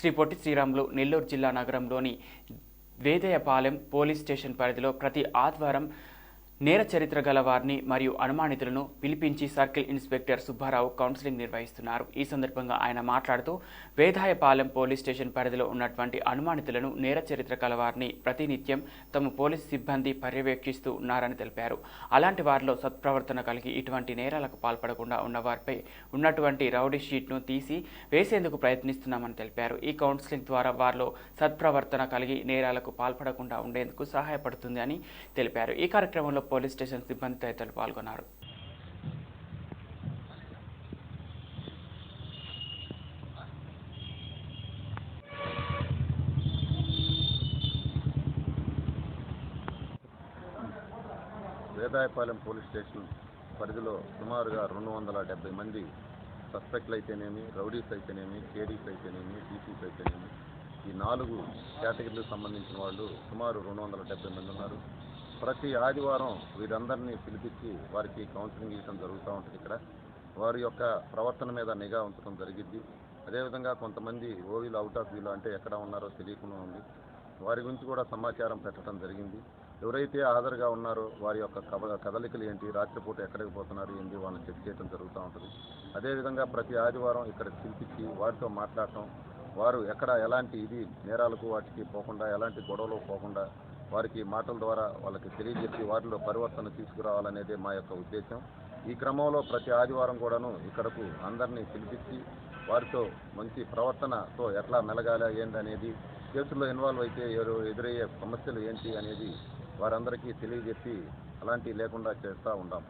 శ్రీ పొట్టి శ్రీరాములు నెల్లూరు జిల్లా నగరంలోని Vedayapalem police station పరిధిలో ప్రతి ఆదివారం నేర చరిత్ర గల వారిని మరియు అనుమానితులను పిలిపించి సర్కిల్ ఇన్స్పెక్టర్ సుబ్బారావు కౌన్సిలింగ్ నిర్వహిస్తున్నారు. ఈ సందర్భంగా ఆయన మాట్లాడుతూ వేదాయపాలెం పోలీస్ స్టేషన్ పరిధిలో ఉన్నటువంటి అనుమానితులను నేర చరిత్ర గల వారిని ప్రతినిత్యం తమ పోలీస్ సిబ్బంది పర్యవేక్షిస్తూ ఉన్నారని తెలిపారు. అలాంటి వారిలో సత్ప్రవర్తన కలిగి ఇటువంటి నేరాలకు పాల్పడకుండా ఉన్నవారిపై ఉన్నటువంటి రౌడీ షీట్ను తీసి వేసేందుకు ప్రయత్నిస్తున్నామని తెలిపారు. ఈ కౌన్సిలింగ్ ద్వారా వారిలో సత్ప్రవర్తన కలిగి నేరాలకు పాల్పడకుండా ఉండేందుకు సహాయపడుతుంది అని తెలిపారు. ఈ కార్యక్రమంలో పోలీస్ స్టేషన్ సిబ్బంది తదితరులు పాల్గొన్నారు. వేదాయపాలెం పోలీస్ స్టేషన్ పరిధిలో సుమారుగా రెండు వందల డెబ్బై మంది సస్పెక్ట్లు అయితేనేమి రౌడీస్ అయితేనేమి కేడీస్ అయితేనేమి డీసీస్ అయితేనేమి ఈ నాలుగు కేటగిరీలకు సంబంధించిన వాళ్ళు సుమారు రెండు వందల డెబ్బై మంది ఉన్నారు. ప్రతి ఆదివారం వీరందరినీ పిలిపించి వారికి కౌన్సిలింగ్ ఇవ్వడం జరుగుతూ ఉంటుంది ఇక్కడ. వారి యొక్క ప్రవర్తన మీద నిఘా ఉంచడం జరిగింది అదేవిధంగా కొంతమంది ఓవీలు అవుట్ ఆఫ్ వీలు అంటే ఎక్కడ ఉన్నారో తెలియకుండా ఉంది. వారి గురించి కూడా సమాచారం పెట్టడం జరిగింది. ఎవరైతే హాజరుగా ఉన్నారో వారి యొక్క కబ కదలికలు ఏంటి రాత్రిపూట ఎక్కడికి పోతున్నారు ఏంటి వాళ్ళని చెక్ చేయడం జరుగుతూ ఉంటుంది. అదేవిధంగా ప్రతి ఆదివారం ఇక్కడ పిలిపించి వారితో మాట్లాడటం వారు ఎక్కడ ఎలాంటి ఇది నేరాలకు వాటికి పోకుండా ఎలాంటి గొడవలు పోకుండా వారికి మాటల ద్వారా వాళ్ళకి తెలియజేసి వారిలో పరివర్తన తీసుకురావాలనేదే మా యొక్క ఉద్దేశం ఈ క్రమంలో ప్రతి ఆదివారం కూడాను ఇక్కడకు అందరినీ పిలిపించి వారితో మంచి ప్రవర్తనతో ఎట్లా మెలగాలి ఏందనేది కేసుల్లో ఇన్వాల్వ్ అయితే ఎవరు ఎదురయ్యే సమస్యలు ఏంటి అనేది వారందరికీ తెలియజెప్పి అలాంటివి లేకుండా చేస్తూ ఉంటాం